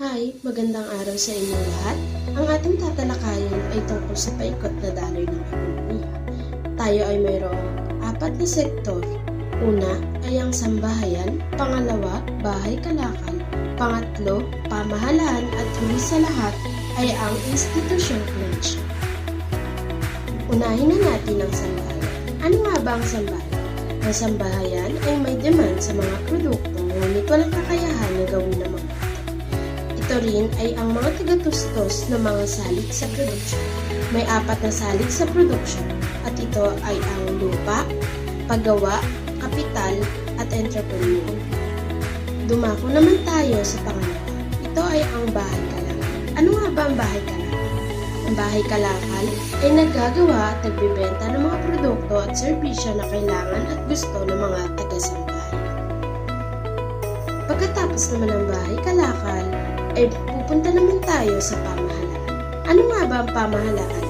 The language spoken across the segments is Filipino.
Hi, magandang araw sa inyo lahat. Ang ating tatalakayin ay tungkol sa paikot na daloy ng ekonomiya. Tayo ay mayroong apat na sektor. Una ay ang sambahayan, pangalawa, bahay kalakal, pangatlo, pamahalaan at huli sa lahat ay ang institusyong financial. Unahin na natin ang sambahayan. Ano nga ba ang sambahayan? Ang sambahayan ay may demand sa mga produkto ngunit walang kakayahan na gawin ng mga ito. Ito rin ay ang mga tagatustos ng mga salik sa produksyon. May apat na salik sa produksyon at ito ay ang lupa, paggawa, kapital at entrepreneur. Dumako naman tayo sa pangalawa. Ito ay ang bahay kalakal. Ano nga ba ang bahay kalakal? Ang bahay kalakal ay naggagawa at nagbibenta ng mga produkto at serbisyo na kailangan at gusto ng mga taga-sambahay. Pagkatapos naman ng bahay kalakal, ay pupunta naman tayo sa pamahalaan. Ano nga ba ang pamahalaan?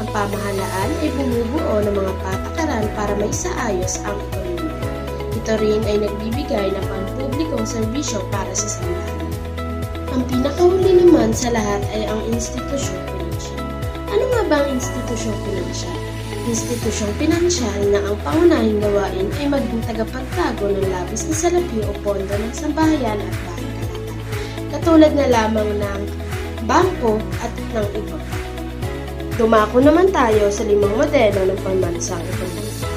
Ang pamahalaan ay bumubuo ng mga patakaran para maisaayos ang ekonomiya. Ito rin ay nagbibigay ng pampublikong serbisyo para sa sambahan. Ang pinakahuli naman sa lahat ay ang institusyong pinansyal. Ano nga ba ang institusyong pinansyal? Institusyong pinansyal na ang pangunahing gawain ay maging tagapagtago ng labis na salapi o pondo ng sambahayan at kalakal. Katulad na lamang ng bangko at ng iba. Dumako naman tayo sa limang modelo ng pambansang ekonomiya.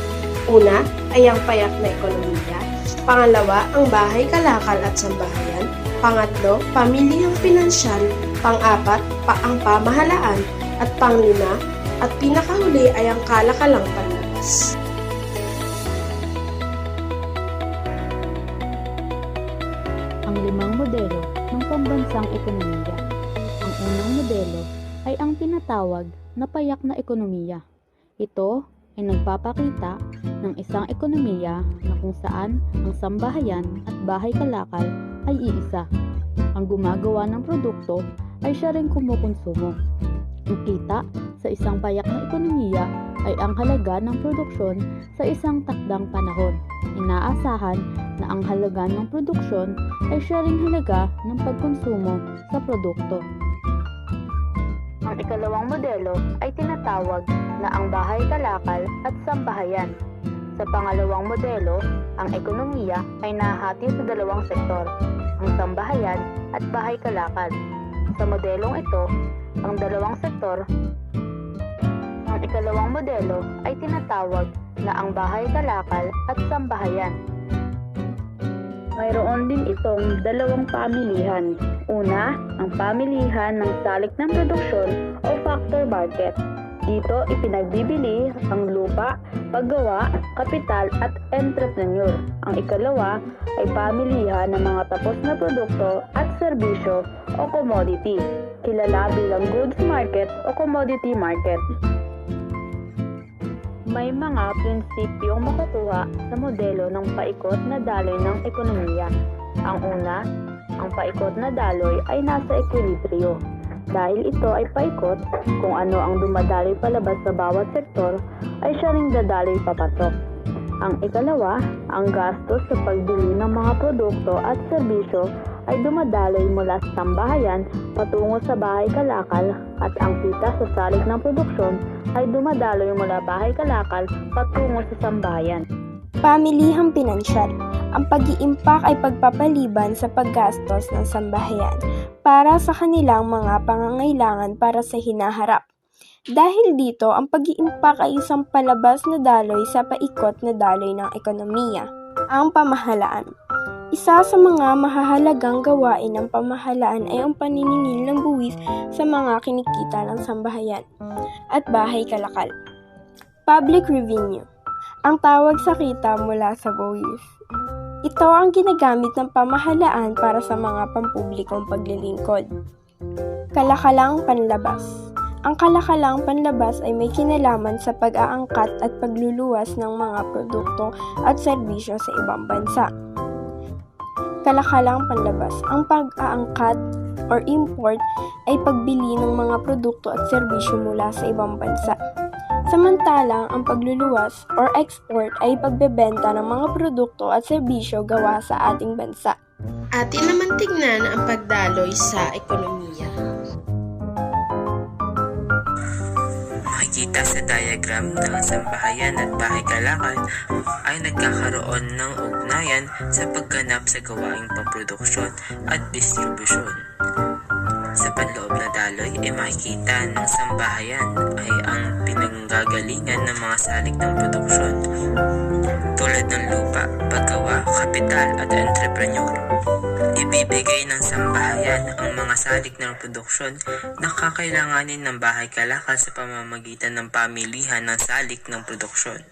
Una ay ang payak na ekonomiya. Pangalawa, ang bahay kalakal at sambahayan. Pangatlo, pamilihang pinansyal. Pang-apat, pa ang pamahalaan. At panglima, at pinakahuli ay ang kalakalang panlabas. Pambansang ekonomiya. Ang unang modelo ay ang tinatawag na payak na ekonomiya. Ito ay nagpapakita ng isang ekonomiya na kung saan ang sambahayan at bahay kalakal ay iisa. Ang gumagawa ng produkto ay siya rin kumukonsumo. Ang kita sa isang payak na ekonomiya ay ang halaga ng produksyon sa isang takdang panahon. Inaasahan na ang halaga ng produksyon ay siya ring halaga ng pagkonsumo sa produkto. Ang ikalawang modelo ay tinatawag na ang bahay kalakal at sambahayan. Sa pangalawang modelo, ang ekonomiya ay nahati sa dalawang sektor, ang sambahayan at bahay kalakal. Sa modelong ito, ang dalawang sektor ang ikalawang modelo ay tinatawag na ang bahay kalakal at sambahayan. Mayroon din itong dalawang pamilihan. Una, ang pamilihan ng salik ng produksyon o factor market. Dito ipinagbibili ang lupa, paggawa, kapital at entrepreneur. Ang ikalawa ay pamilihan ng mga tapos na produkto at serbisyo o commodity, kilala bilang goods market o commodity market. May mga prinsipyong makukuha sa modelo ng paikot na daloy ng ekonomiya. Ang una, ang paikot na daloy ay nasa ekwilibryo. Dahil ito ay paikot, kung ano ang dumadaloy palabas sa bawat sektor, ay siya ring dadaloy papasok. Ang ikalawa, ang gastos sa pagbili ng mga produkto at serbisyo ay dumadaloy mula sa sambahayan patungo sa bahay kalakal at ang kita sa salik ng produksyon ay dumadaloy mula bahay kalakal patungo sa sambahayan. Pamilihang pinansyal. Ang pag-iimpak ay pagpapaliban sa paggastos ng sambahayan para sa kanilang mga pangangailangan para sa hinaharap. Dahil dito, ang pag-iimpak ay isang palabas na daloy sa paikot na daloy ng ekonomiya. Ang pamahalaan. Isa sa mga mahahalagang gawain ng pamahalaan ay ang paniningil ng buwis sa mga kinikita ng sambahayan at bahay kalakal. Public revenue ang tawag sa kita mula sa buwis. Ito ang ginagamit ng pamahalaan para sa mga pampublikong paglilingkod. Kalakalang panlabas. Ang kalakalang panlabas ay may kinalaman sa pag-aangkat at pagluluwas ng mga produkto at serbisyo sa ibang bansa. Kalakalang panlabas. Ang pag-aangkat or import ay pagbili ng mga produkto at serbisyo mula sa ibang bansa. Samantalang ang pagluluwas or export ay pagbebenta ng mga produkto at serbisyo gawa sa ating bansa. Atin naman tignan ang pagdaloy sa ekonomiya. Makikita sa diagram na ang sambahayan at bahay kalakal ay nagkakaroon ng ugnayan sa pagganap sa gawaing pamproduksyon at distribusyon. Daloy ay makikita ng sambahayan ay ang pinanggagalingan ng mga salik ng produksyon tulad ng lupa, paggawa, kapital at entrepreneur. Ibibigay ng sambahayan ang mga salik ng produksyon na kakailanganin ng bahay kalakal sa pamamagitan ng pamilihan ng salik ng produksyon.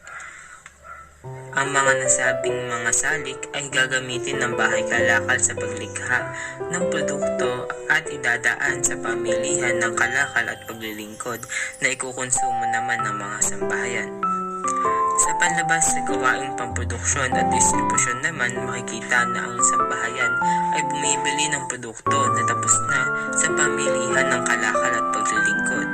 Ang mga nasabing mga salik ay gagamitin ng bahay kalakal sa paglikha ng produkto at idadaan sa pamilihan ng kalakal at paglilingkod na ikukonsumo naman ng mga sambahayan. Sa panlabas sa gawaing pamproduksyon at distribusyon naman, makikita na ang sambahayan ay bumibili ng produkto na tapos na sa pamilihan ng kalakal at paglilingkod.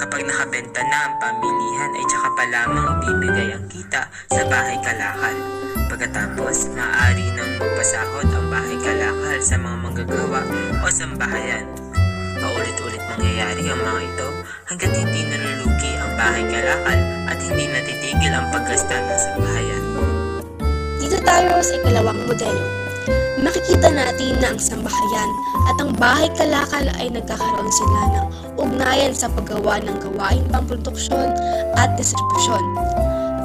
Kapag nakabenta na ang pamilihan ay tsaka pa lamang ibibigay ang kita sa bahay kalakal. Pagkatapos, maaari nang magpasahod ang bahay kalakal sa mga manggagawa o sambahayan. Paulit-ulit mangyayari ang mga ito hanggat hindi nalulugi ang bahay kalakal at hindi natitigil ang paggasta ng sambahayan. Dito tayo sa ikalawang modelo. Makikita natin na ang sambahayan at ang bahay kalakal ay nagkakaroon sila ng ugnayan sa paggawa ng gawaing pamproduksyon at distribusyon.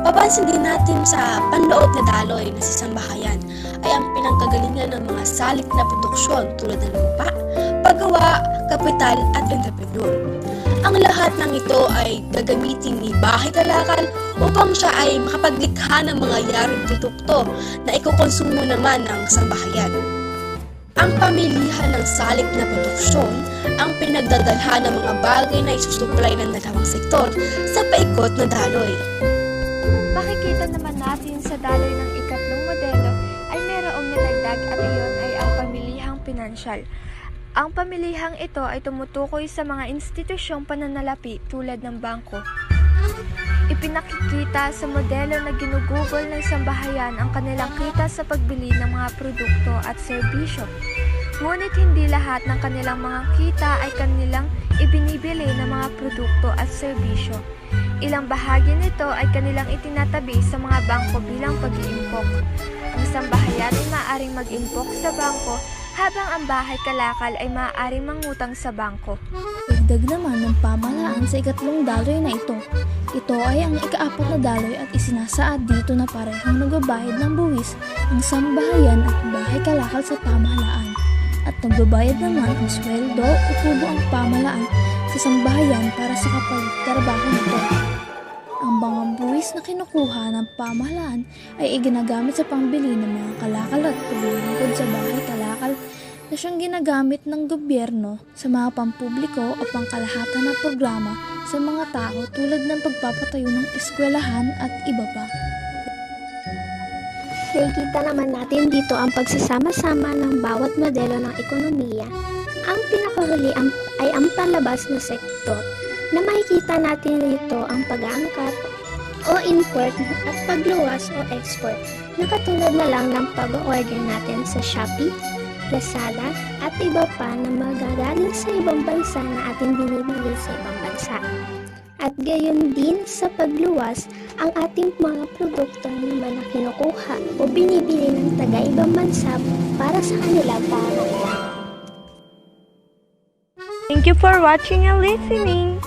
Papansin din natin sa panloob na daloy na si sambahayan ay ang pinanggagalingan ng mga salik na produksyon tulad ng lupa, paggawa, kapital at entrepreneur. Ang lahat ng ito ay gagamitin ni Bahay Kalakal upang siya ay makapaglikha ng mga yaring produkto na ikukonsumo naman ng sambahayan. Ang pamilihan ng salik na produksyon ang pinagdadalhan ng mga bagay na isusupply ng dalawang sektor sa paikot na daloy. Makikita naman natin sa daloy ng ikatlong modelo ay mayroong nilagdag at iyon ay ang pamilihang pinansyal. Ang pamilihang ito ay tumutukoy sa mga institusyong pananalapi tulad ng bangko. Ipinakikita sa modelo na ginugugol ng sambahayan ang kanilang kita sa pagbili ng mga produkto at serbisyo. Ngunit hindi lahat ng kanilang mga kita ay kanilang ibinibili ng mga produkto at serbisyo. Ilang bahagi nito ay kanilang itinatabi sa mga bangko bilang pag-iimpok. Ang sambahayan ay maaaring mag-impok sa bangko habang ang bahay kalakal ay maaaring mangutang sa bangko. Dagdag naman ng pamahalaan sa ikatlong daloy na ito. Ito ay ang ikaapat na daloy at isinasaad dito na parehong nagbabayad ng buwis ang sambahayan at bahay kalakal sa pamahalaan. At nagbabayad naman ang sweldo o tubo ang pamahalaan sa sambahayan para sa kapagtrabaho nito. Ang mga buwis na kinukuha ng pamahalaan ay iginagamit sa pangbili ng mga kalakal at paglilingkod sa bahay kalakal na siyang ginagamit ng gobyerno sa mga pampubliko o pangkalahatan na programa sa mga tao tulad ng pagpapatayo ng eskwelahan at iba pa. Nakikita naman natin dito ang pagsasama-sama ng bawat modelo ng ekonomiya. Ang pinakahuli ang- ay ang panlabas na sektor na makikita natin dito ang pag-aangkat o import at pagluwas o export na katulad na lang ng pag-order natin sa Shopee, Lazada at iba pa na magagaling sa ibang bansa na ating binibili sa ibang bansa. At gayon din sa pagluwas, ang ating mga produkto naman na kinukuha o binibili ng taga-ibang bansa para sa kanila para Thank you for watching and listening!